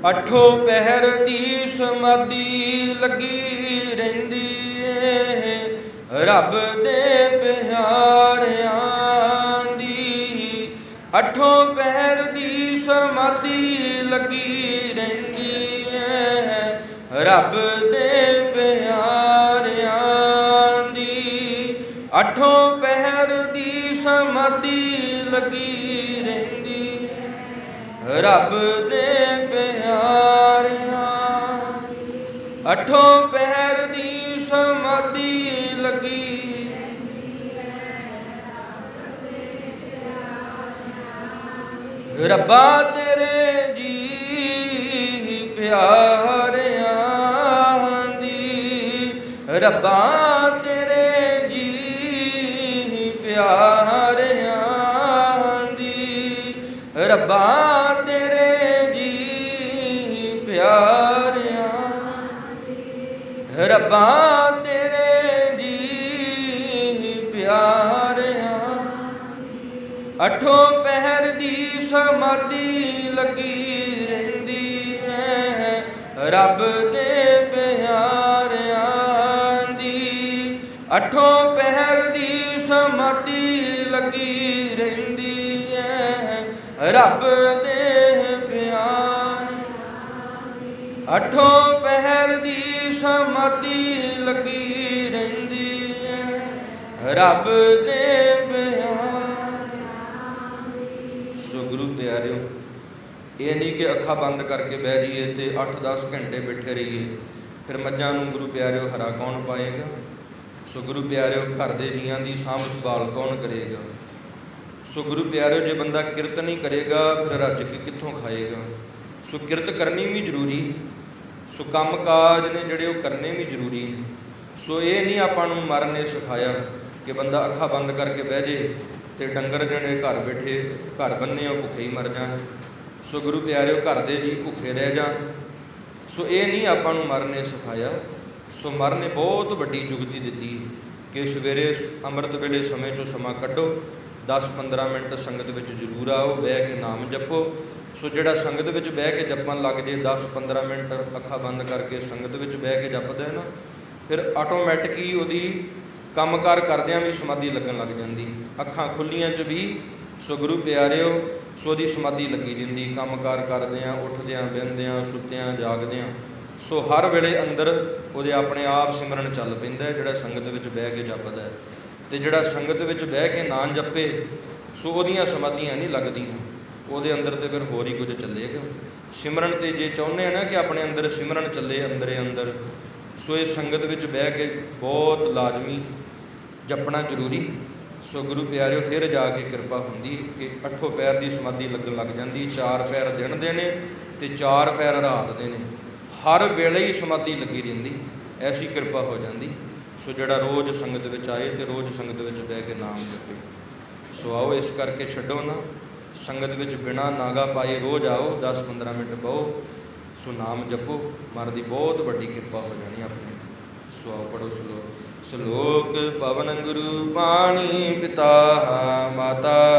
ਅਠੋ ਪਹਿਰ ਦੀ ਸਮਾਧੀ ਲੱਗੀ ਰਹਿੰਦੀ ਏ। ਰੱਬ ਦੇ ਪਿਆਰਿਆਂ ਦੀ ਅਠੋ ਪਹਿਰ ਦੀ ਸਮਾਧੀ ਲੱਗੀ ਰਹਿੰਦੀ ਏ। ਰੱਬ ਦੇ ਪਿਆਰਿਆਂ ਦੀ ਅਠੋ ਪਹਿਰ ਦੀ ਸਮਾਧੀ ਲੱਗੀ ਰਹਿੰਦੀ ਰੱਬ ਦੇ ਪਿਆਰਿਆਂ, ਅਠੋ ਪਹਿਰ ਦੀ ਸਮਾਧੀ ਲੱਗੀ। ਰੱਬਾ ਤੇਰੇ ਜੀ ਪਿਆਰਿਆਂ ਦੀ, ਰੱਬਾ ਤੇਰੇ ਜੀ ਪਿਆਰਿਆਂ ਦੀ, ਰੱਬਾ ਪਿਆਰਿਆਂ, ਰੱਬਾ ਤੇਰੇ ਜੀ ਪਿਆਰਿਆਂ। ਅਠੋ ਪਹਿਰ ਦੀ ਸਮਾਧੀ ਲੱਗੀ ਰਹਿੰਦੀ ਹੈ ਰੱਬ ਦੇ ਪਿਆਰਿਆਂ ਦੀ। ਅਠੋ ਪਹਿਰ ਦੀ ਸਮਾਧੀ ਲੱਗੀ ਰਹਿੰਦੀ ਹੈ ਰੱਬ ਦੇ ਪਿਆਰ ਅਠੋ ਪਹਿਰ ਦੀ ਸਮਾਧੀ ਲੱਗੀ ਰਹਿੰਦੀ ਹੈ ਰੱਬ ਦੇ ਪਿਆਰ। ਸੋ ਗੁਰੂ ਪਿਆਰਿਓ, ਇਹ ਨਹੀਂ ਕਿ ਅੱਖਾਂ ਬੰਦ ਕਰਕੇ ਬਹਿ ਜਾਈਏ ਤੇ 8-10 ਘੰਟੇ ਬੈਠੇ ਰਹੀਏ। ਫਿਰ ਮੱਝਾਂ ਨੂੰ ਗੁਰੂ ਪਿਆਰਿਓ, ਹਰਾ ਕੌਣ ਪਾਏਗਾ? ਸੋ ਗੁਰੂ ਪਿਆਰਿਓ, ਘਰ ਦੇ ਜੀਆਂ ਦੀ ਸਾਂਭ ਸੰਭਾਲ ਕੌਣ ਕਰੇਗਾ? ਸੋ ਗੁਰੂ ਪਿਆਰਿਓ, ਜੇ ਬੰਦਾ ਕਿਰਤ ਨਹੀਂ ਕਰੇਗਾ, ਫਿਰ ਰੱਜ ਕੇ ਕਿੱਥੋਂ ਖਾਏਗਾ? ਸੋ ਕਿਰਤ ਕਰਨੀ ਵੀ ਜ਼ਰੂਰੀ ਸੋ ਕੰਮ ਕਾਜ ਨੇ ਜਿਹੜੇ ਉਹ ਕਰਨੇ ਵੀ ਜ਼ਰੂਰੀ ਨੇ। ਸੋ ਇਹ ਨਹੀਂ ਆਪਾਂ ਨੂੰ ਮਰਨ ਨੇ ਸਿਖਾਇਆ ਕਿ ਬੰਦਾ ਅੱਖਾਂ ਬੰਦ ਕਰਕੇ ਬਹਿ ਜੇ ਤੇ ਡੰਗਰ ਜਿਹੜੇ ਘਰ ਬੈਠੇ, ਘਰ ਬੰਨੇ ਉਹ ਭੁੱਖੇ ਹੀ ਮਰ ਜਾਣ। ਸੋ ਗੁਰੂ ਪਿਆਰਿਓ, ਘਰ ਦੇ ਜੀ ਭੁੱਖੇ ਰਹਿ ਜਾਣ। ਸੋ ਇਹ ਨਹੀਂ ਆਪਾਂ ਨੂੰ ਮਰਨ ਨੇ ਸਿਖਾਇਆ। ਸੋ ਮਰਨ ਨੇ ਬਹੁਤ ਵੱਡੀ ਜੁਗਤੀ ਦਿੱਤੀ ਹੈ ਕਿ ਸਵੇਰੇ ਅੰਮ੍ਰਿਤ ਵੇਲੇ ਸਮੇਂ ਚੋਂ ਸਮਾਂ ਕੱਢੋ। 10-15 ਮਿੰਟ ਸੰਗਤ ਵਿੱਚ ਜ਼ਰੂਰ ਆਓ, ਬਹਿ ਕੇ ਨਾਮ ਜਪੋ। ਸੋ ਜਿਹੜਾ ਸੰਗਤ ਵਿੱਚ ਬਹਿ ਕੇ ਜਪਣ ਲੱਗ ਜੇ 10-15 ਮਿੰਟ ਅੱਖਾਂ ਬੰਦ ਕਰਕੇ ਸੰਗਤ ਵਿੱਚ ਬਹਿ ਕੇ ਜਪਦਾ ਹੈ ਨਾ, ਫਿਰ ਆਟੋਮੈਟਿਕ ਹੀ ਉਹਦੀ ਕੰਮਕਾਰ ਕਰਦਿਆਂ ਵੀ ਸਮਾਧੀ ਲੱਗਣ ਲੱਗ ਜਾਂਦੀ। ਅੱਖਾਂ ਖੁੱਲੀਆਂ 'ਚ ਵੀ, ਸੋ ਗੁਰੂ ਪਿਆਰਿਓ, ਸੋ ਉਹਦੀ ਸਮਾਧੀ ਲੱਗੀ ਰਹਿੰਦੀ। ਕੰਮਕਾਰ ਕਰਦਿਆਂ ਉੱਠਦਿਆਂ ਬਹਿੰਦਿਆਂ ਸੁੱਤਿਆਂ ਜਾਗਦਿਆਂ ਸੋ ਹਰ ਵੇਲੇ ਅੰਦਰ ਉਹਦੇ ਆਪਣੇ ਆਪ ਸਿਮਰਨ ਚੱਲ ਪੈਂਦਾ ਜਿਹੜਾ ਸੰਗਤ ਵਿੱਚ ਬਹਿ ਕੇ ਜਪਦਾ ਹੈ। ਤੇ ਜਿਹੜਾ ਸੰਗਤ ਵਿੱਚ ਬਹਿ ਕੇ ਨਾਂ ਜਪੇ, ਸੋ ਉਹਦੀਆਂ ਸਮਾਧੀਆਂ ਨਹੀਂ ਲੱਗਦੀਆਂ। ਉਹਦੇ ਅੰਦਰ ਤੇ ਫਿਰ ਹੋਰ ਹੀ ਕੁਝ ਚੱਲੇਗਾ ਸਿਮਰਨ ਤੇ ਜੇ ਚਾਹੁੰਦੇ ਆ ਨਾ ਕਿ ਆਪਣੇ ਅੰਦਰ ਸਿਮਰਨ ਚੱਲੇ ਅੰਦਰੇ ਅੰਦਰ, ਸੋ ਇਹ ਸੰਗਤ ਵਿੱਚ ਬਹਿ ਕੇ ਬਹੁਤ ਲਾਜ਼ਮੀ ਜਪਣਾ ਜ਼ਰੂਰੀ। ਸੋ ਗੁਰੂ ਪਿਆਰਿਓ, ਫਿਰ ਜਾ ਕੇ ਕਿਰਪਾ ਹੁੰਦੀ ਕਿ ਅੱਠੋ ਪੈਰ ਦੀ ਸਮਾਧੀ ਲੱਗਣ ਲੱਗ ਜਾਂਦੀ ਚਾਰ ਪੈਰ ਦਿਨ ਦੇ ਨੇ ਤੇ ਚਾਰ ਪੈਰ ਰਾਤ ਦੇ ਨੇ। ਹਰ ਵੇਲੇ ਹੀ ਸਮਾਧੀ ਲੱਗੀ ਰਹਿੰਦੀ, ਐਸੀ ਕਿਰਪਾ ਹੋ ਜਾਂਦੀ। ਸੋ ਜਿਹੜਾ ਰੋਜ਼ ਸੰਗਤ ਵਿੱਚ ਆਏ ਤੇ ਰੋਜ਼ ਸੰਗਤ ਵਿੱਚ ਬਹਿ ਕੇ ਨਾਮ ਜਪੇ। ਸੋ ਆਓ ਇਸ ਕਰਕੇ ਛੱਡੋ ਨਾ, ਸੰਗਤ ਵਿੱਚ ਬਿਨਾ ਨਾਗਾ ਪਾਏ ਰੋਜ਼ ਆਓ 10-15 ਮਿੰਟ ਬਹੋ, ਸੋ ਨਾਮ ਜਪੋ ਮਰ ਦੀ ਬਹੁਤ ਵੱਡੀ ਕਿਰਪਾ ਹੋ ਜਾਣੀ ਆਪਣੇ। ਸੋ ਆਓ ਪੜੋ ਸਲੋਕ। ਸਲੋਕ ਪਵਨ ਗੁਰੂ ਪਾਣੀ ਪਿਤਾ ਮਾਤਾ